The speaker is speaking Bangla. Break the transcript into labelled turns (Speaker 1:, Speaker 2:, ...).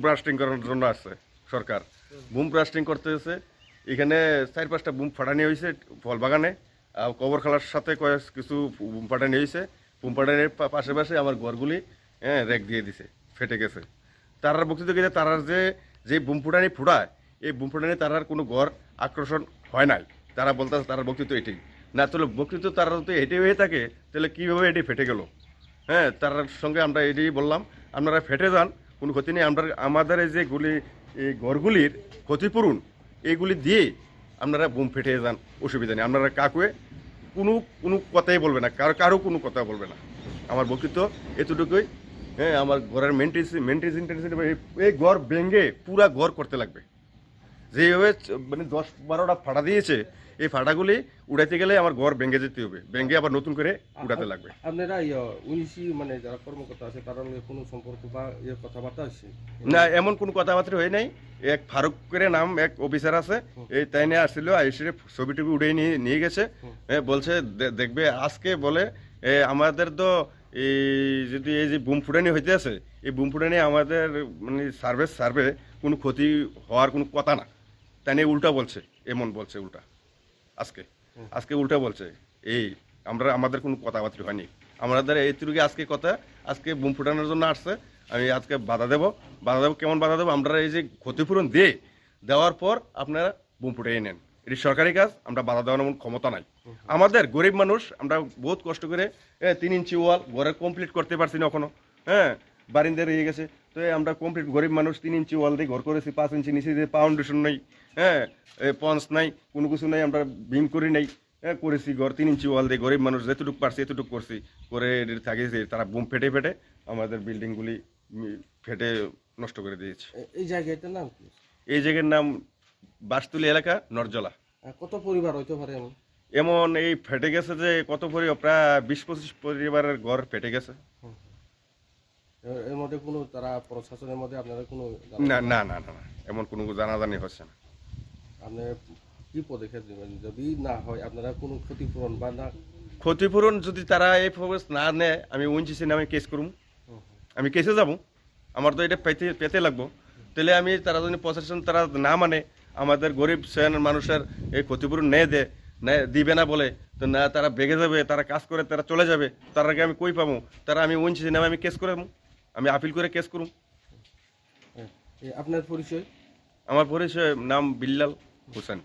Speaker 1: ব্রাস্টিং করার জন্য আসছে সরকার। বুম ব্রাস্টিং করতেছে এখানে চার পাঁচটা বুম ফাটানি হয়েছে ফল বাগানে। আর কবর খালার সাথে কয়েক কিছু বুম ফাটানি হয়েছে। বুম ফাটানির পা- পাশে পাশে আমার ঘরগুলি হ্যাঁ রেক দিয়ে দিছে, ফেটে গেছে। তারার বক্তব্য গেছে তারার যে যে বুম ফুটানি ফুটায়, এই বুম ফুটানি তারার কোনো ঘর আকর্ষণ হয় নাই। তারা বলতেছে তারার বক্তব্য এটি না, তাহলে বক্তব্য তারা যদি এটি হয়ে থাকে, তাহলে কীভাবে এটি ফেটে গেল? হ্যাঁ তার সঙ্গে আমরা এটাই বললাম, আপনারা ফেটে যান কোনো ক্ষতি নেই। আমরা আমাদের যে গুলি, এই ঘরগুলির ক্ষতিপূরণ এইগুলি দিয়ে আপনারা বোম ফেটে যান, অসুবিধা নেই। আপনারা কাকুয়ে কোনো কোনো কথাই বলবে না, কারও কারও কোনো কথা বলবে না। আমার বক্তৃত্ব এতটুকুই। হ্যাঁ আমার ঘরের মেনটেন্স মেনটেন্স এই ঘর ভেঙে পুরা ঘর করতে লাগবে। যেভাবে মানে দশ বারোটা ফাটা দিয়েছে এই ফাটাগুলি উড়াইতে গেলে আমার ঘর ভেঙে যেতে হবে। ভেঙে আবার নতুন করে উড়াতে লাগবে।
Speaker 2: আপনারা উনিশি মানে যারা কর্মকর্তা আছে তারা কোনো সম্পর্ক বা ইয়ে কথাবার্তা আছে?
Speaker 1: না এমন কোনো কথাবার্তা হয় নাই। এক ফারুক করে নাম এক অফিসার আছে এই তাই নিয়ে আসছিল এসে ছবি টবি উড়ে নিয়ে নিয়ে গেছে। বলছে দেখবে আজকে বলে আমাদের তো এই যদি এই যে বুম ফুটানি হইতে আছে এই বুম ফুটানি আমাদের মানে সার্ভে সার্ভে কোনো ক্ষতি হওয়ার কোনো কথা না। তাই নিয়ে উল্টা বলছে, এমন বলছে উল্টা। আজকে আজকে উল্টা বলছে, এই, আমরা, আমাদের কোনো কথাবার্তা হয়নি। আমাদের এইটুকু আজকে কথা, আজকে বুম ফুটানোর জন্য আসছে, আমি আজকে বাধা দেবো বাধা দেবো, কেমন বাধা দেবো? আমরা এই যে ক্ষতিপূরণ দিয়ে, দেওয়ার পর আপনারা বুম ফুটিয়ে নেন। এটি সরকারি কাজ, আমরা বাধা দেওয়ার এমন ক্ষমতা নাই। আমাদের গরিব মানুষ, আমরা বহুত কষ্ট করে তিন ইঞ্চি ওয়াল ঘরে কমপ্লিট করতে পারছি না এখনও হ্যাঁ? বারিন্দা রয়ে গেছে। তো আমরা কমপ্লিট গরিব মানুষ তিন ইঞ্চি ওয়াল দিয়ে ঘর করেছি পাঁচ ইঞ্চি নিচে দিয়ে ফাউন্ডেশন নেই হ্যাঁ পঞ্চ নাই কোনো কিছু নাই আমরা বিম করি নাই হ্যাঁ করেছি ঘর তিন ইঞ্চি ওয়াল দিয়ে গরিব মানুষ যেতটুকু পারছি এতটুকু করছি করে থাকিয়েছি তারা বুম ফেটে ফেটে আমাদের বিল্ডিংগুলি ফেটে নষ্ট করে দিয়েছে।
Speaker 2: এই জায়গাটার নাম কি?
Speaker 1: এই জায়গার নাম বাসতুলি এলাকা নরজলা।
Speaker 2: কত পরিবার হইতে পারে এমন?
Speaker 1: এমন এই ফেটে গেছে যে কত পরিবার প্রায় বিশ পঁচিশ পরিবারের ঘর ফেটে গেছে।
Speaker 2: এর মধ্যে কোনো তারা প্রশাসনের মধ্যে আপনারা কোনো
Speaker 1: না না না না এমন কোনো জানাজানি হচ্ছে না।
Speaker 2: আপনি কি পদক্ষেপ নেবেন? যদি না হয় আপনারা কোনো ক্ষতিপূরণ বা না
Speaker 1: ক্ষতিপূরণ যদি তারা এই প্রবেশ না নেয় আমি উনচিসি নামে কেস করুম। আমি কেসে যাব। আমার তো এটা পেতে পেতে লাগবো। তাহলে আমি তারা যদি প্রশাসন তারা না মানে আমাদের গরিব শ্রেণির মানুষের এই ক্ষতিপূরণ নেয় দে নেয় দিবে না বলে তো না তারা বেগে যাবে তারা কাজ করে তারা চলে যাবে তার আগে আমি কই পাবো? তারা আমি উনচিসি নামে আমি কেস করে। আমি আপিল করে কেস
Speaker 2: করুন। আপনার পরিচয়
Speaker 1: আমার পরিচয় নাম বিল্লাল হোসেন।